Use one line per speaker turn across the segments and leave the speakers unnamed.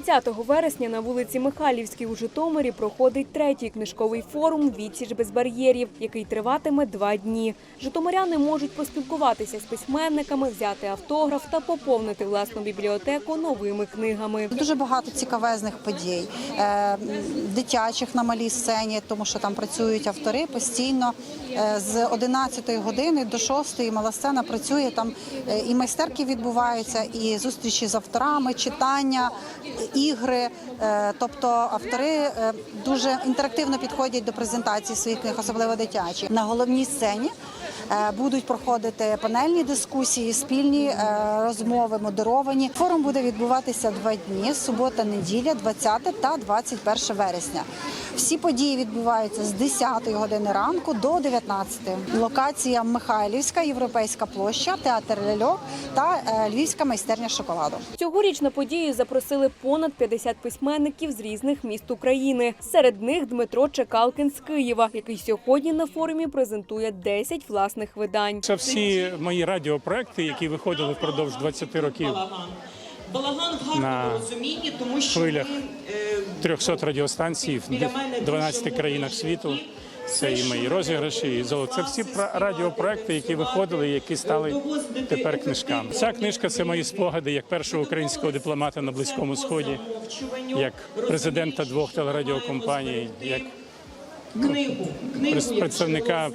20 вересня на вулиці Михайлівській у Житомирі проходить третій книжковий форум «Відсіч без бар'єрів», який триватиме два дні. Житомиряни можуть поспілкуватися з письменниками, взяти автограф та поповнити власну бібліотеку новими книгами.
Дуже багато цікавезних подій, е, дитячих на малій сцені, тому що там працюють автори постійно. Е, З 11 години до 6 мала сцена працює. Там е, і майстерки відбуваються, і зустрічі з авторами, читання, ігри. Е, Тобто автори дуже інтерактивно підходять до презентації своїх книг, особливо дитячі. На головній сцені будуть проходити панельні дискусії, спільні е, розмови, модеровані. Форум буде відбуватися два дні: субота, неділя, 20 та 21 вересня. Всі події відбуваються з 10 години ранку до 19. Локація Михайлівська, Європейська площа, театр ляльок та е, Львівська майстерня шоколаду.
Цьогоріч на подію запросили понад 50 письменників з різних міст України. Серед них Дмитро Чекалкин з Києва, який сьогодні на форумі презентує 10 власних видань.
Це всі мої радіопроекти, які виходили впродовж 20 років
Балаган в гарному розумінні, тому що
хвилях
ми, е,
300 радіостанцій в
мене
12 країнах світу. Це і мої розіграші, і золото. Це всі радіопроекти, які виходили, які стали тепер книжками. Ця книжка це мої спогади як першого українського дипломата на близькому сході, як президента двох телерадіокомпаній, як
книгу, книгу
представника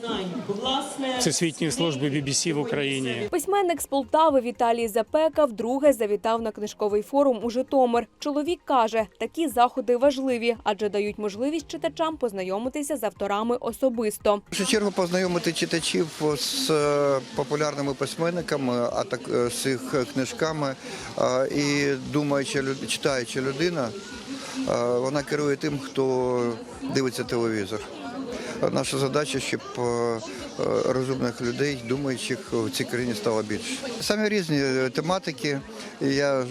власне,
всесвітньої служби BBC в Україні.
Письменник з Полтави Віталій Запека вдруге завітав на книжковий форум у Житомир. Чоловік каже, такі заходи важливі, адже дають можливість читачам познайомитися з авторами особисто.
В першу чергу познайомити читачів з е, популярними письменниками, а так е, з їх книжками. І думаюча люд- читаюча людина, вона керує тим, хто дивиться телевізор. Наша задача, щоб розумних людей, думаючих в цій країні стало більше. Самі різні е, тематики. Я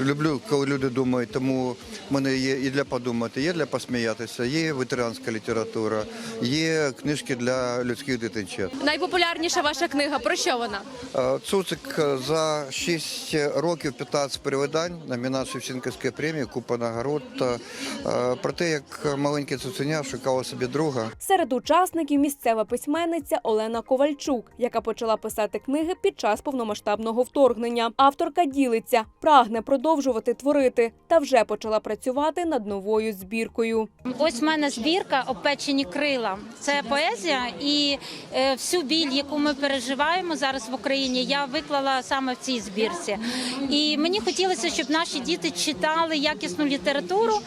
люблю, коли люди думають, тому в мене є і для подумати, є для посміятися, є ветеранська література, є книжки для людських дитинчат.
Найпопулярніша ваша книга. Про що вона?
Е, Цуцик за 6 років 15 перевидань, номінат Шевченківської премії, купа нагород. е, Про те, як маленьке цуценя шукало собі друга.
Серед учасників місцева письменниця Олена Ковальчук, яка почала писати книги під час повномасштабного вторгнення. Авторка ділиться, прагне продовжувати творити та вже почала працювати над новою збіркою.
Ось в мене збірка Опечені крила. Це поезія, і е, всю біль, яку ми переживаємо зараз в Україні, я виклала саме в цій збірці. І мені хотілося, щоб наші діти читали якісну літературу,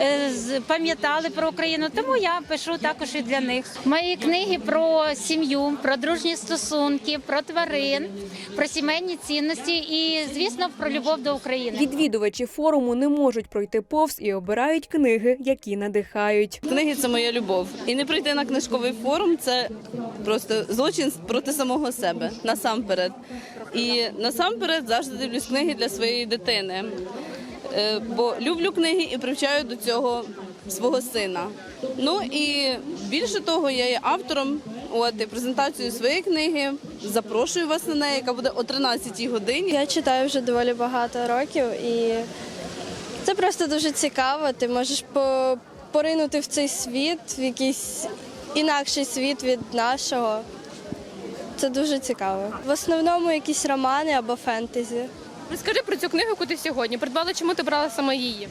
е, пам'ятали про Україну. Тому я пишу також і для них. Мої книги про сім'ю, про дружні стосунки, про тварин, про сімейні цінності і, звісно, про любов до України.
Відвідувачі форуму не можуть пройти повз і обирають книги, які надихають.
Книги це моя любов. І не прийти на книжковий форум це просто злочин проти самого себе насамперед. І насамперед завжди дивлюсь книги для своєї дитини. Е, Бо люблю книги і привчаю до цього свого сина. Ну і більше того, я є автором. От і презентацію своєї книги. Запрошую вас на неї, яка буде о 13-й годині.
Я читаю вже доволі багато років, і це просто дуже цікаво. Ти можеш по- поринути в цей світ, в якийсь інакший світ від нашого. Це дуже цікаво. В основному якісь романи або фентезі.
Розкажи про цю книгу, яку ти сьогодні придбала. Чому ти брала саме її?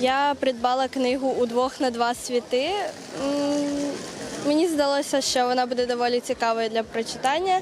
Я придбала книгу удвох на два світи. Мені здалося, що вона буде доволі цікавою для прочитання.